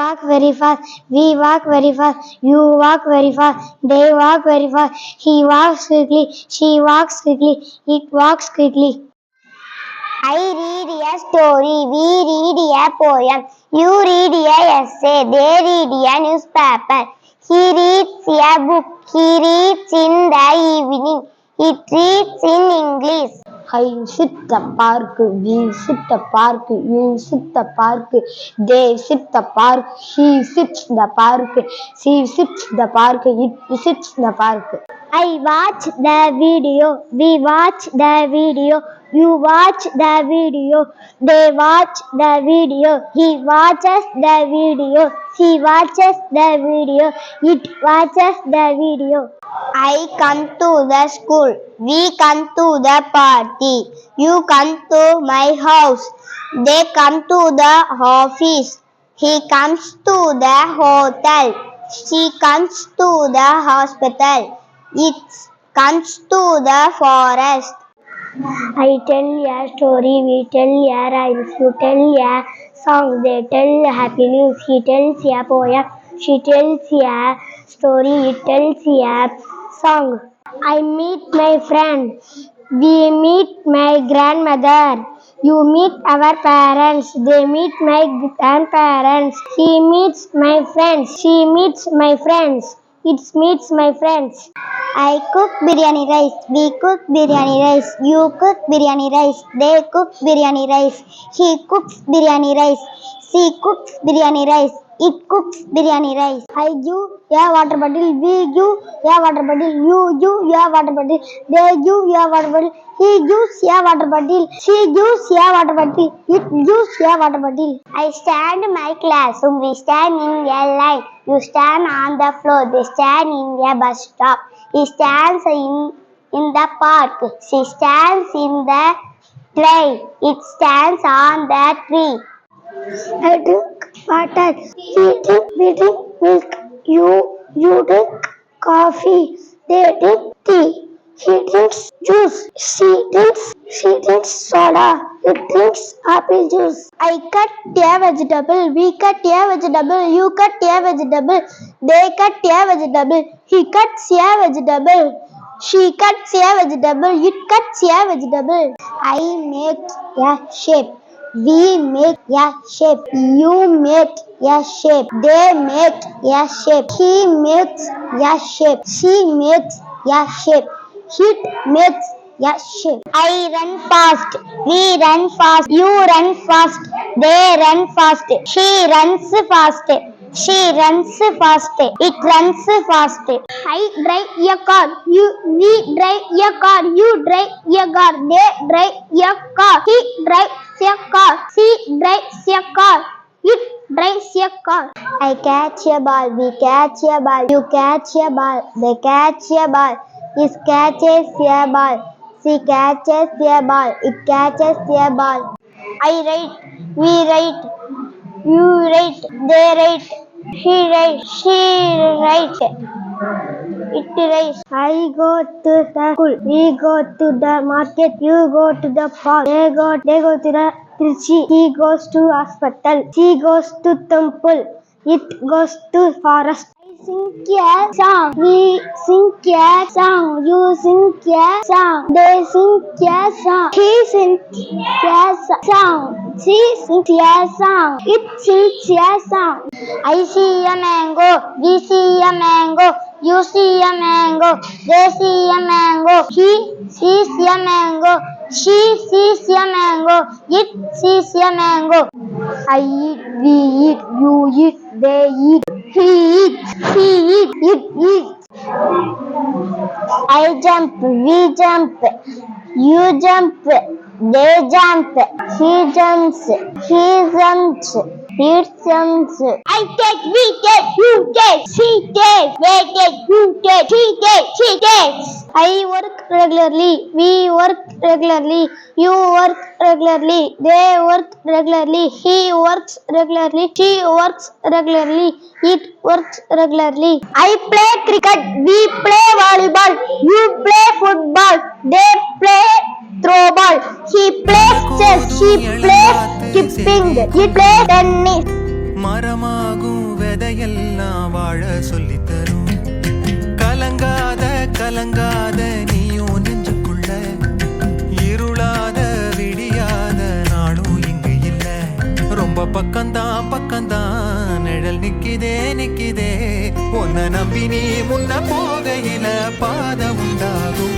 walk very fast. We walk very fast. You walk very fast. They walk very fast. He walks quickly. She walks quickly. It walks quickly. I read a story. We read a poem. You read a essay. They read a newspaper. He reads a book. He reads in the evening. It reads in English. I sit the park we sit the park you sit the park they sit the park he sits the park she sits the park it sits the park. I watch the video we watch the video You watch the video. They watch the video. He watches the video. She watches the video. It watches the video. I come to the school. We come to the party. You come to my house. They come to the office. He comes to the hotel. She comes to the hospital. It comes to the forest. I tell a story, we tell a rhymes, you tell a song, they tell happy news, he tells a poem, she tells a story, it tells a song. I meet my friend, we meet my grandmother, you meet our parents, they meet my grandparents, he meets my friends, she meets my friends, it meets my friends. I cook biryani rice. We cook biryani rice. You cook biryani rice. They cook biryani rice. He cooks biryani rice. She cooks biryani rice. It cooks biryani rice I give a water bottle we give a water bottle you give a water bottle they give a water bottle he gives a water bottle she gives a water bottle it gives a water bottle I stand my class we stand in a line you stand on the floor the stand in a bus stop he stands in in the park she stands in the train it stands on the tree I drink water. We drink, we drink milk. You, you drink coffee. They drink tea. He drinks juice. She drinks, she drinks soda. It drinks apple juice. I cut a vegetable. We cut a vegetable. You cut a vegetable. They cut a vegetable. He cuts a vegetable. She cuts a vegetable. It cuts a vegetable. I make a shape. We make a shape. You make a shape. They make a shape. He makes a shape. She makes a shape. It makes a shape. I run fast. We run fast. You run fast. They run fast. She runs fast. She runs fast. It runs fast. I drive a car. You we drive a car. You drive a car. They drive a car. He drives a car. She drives a car. It drives a car. I catch a ball. We catch a ball. You catch a ball. They catch a ball. He catches a ball. She catches a ball. It catches a ball. I write. We write. You write. They write. She writes. She writes. It rains. I go to the school. We go to the market. You go to the park. They go. They go to the Trichy. He goes to hospital. She goes to temple. It goes to forest. Sing a song. We sing a song. You sing a song. They sing a song. He sings a song. She sings a song. It sings a song. I see a mango. We see a mango. You see a mango. They see a mango. He sees a mango. She sees a mango. It sees a mango. I eat, we eat, you eat, they eat, he eats, he eats, it eats. I jump, we jump, you jump, they jump, he jumps, he jumps, it jumps. I take, we take, you take, she takes, they take, you take, she takes, she takes. I work regularly, we work regularly, you work regularly, they work regularly, he works regularly, she works regularly, it works regularly. I play cricket, we play volleyball, எல்லாம் வாழ சொல்லித் தரும் கலங்காத கலங்காத நீயும் நெஞ்சுக்குள்ள. இருளாத விடியாத நாளும் இங்கு இல்ல. ரொம்ப பக்கம்தான் பக்கம்தான். நிழல் நிக்கிதே நிக்கிதே. உன்னை நம்பி நீ முன்ன போகையில பாத உண்டாகும்.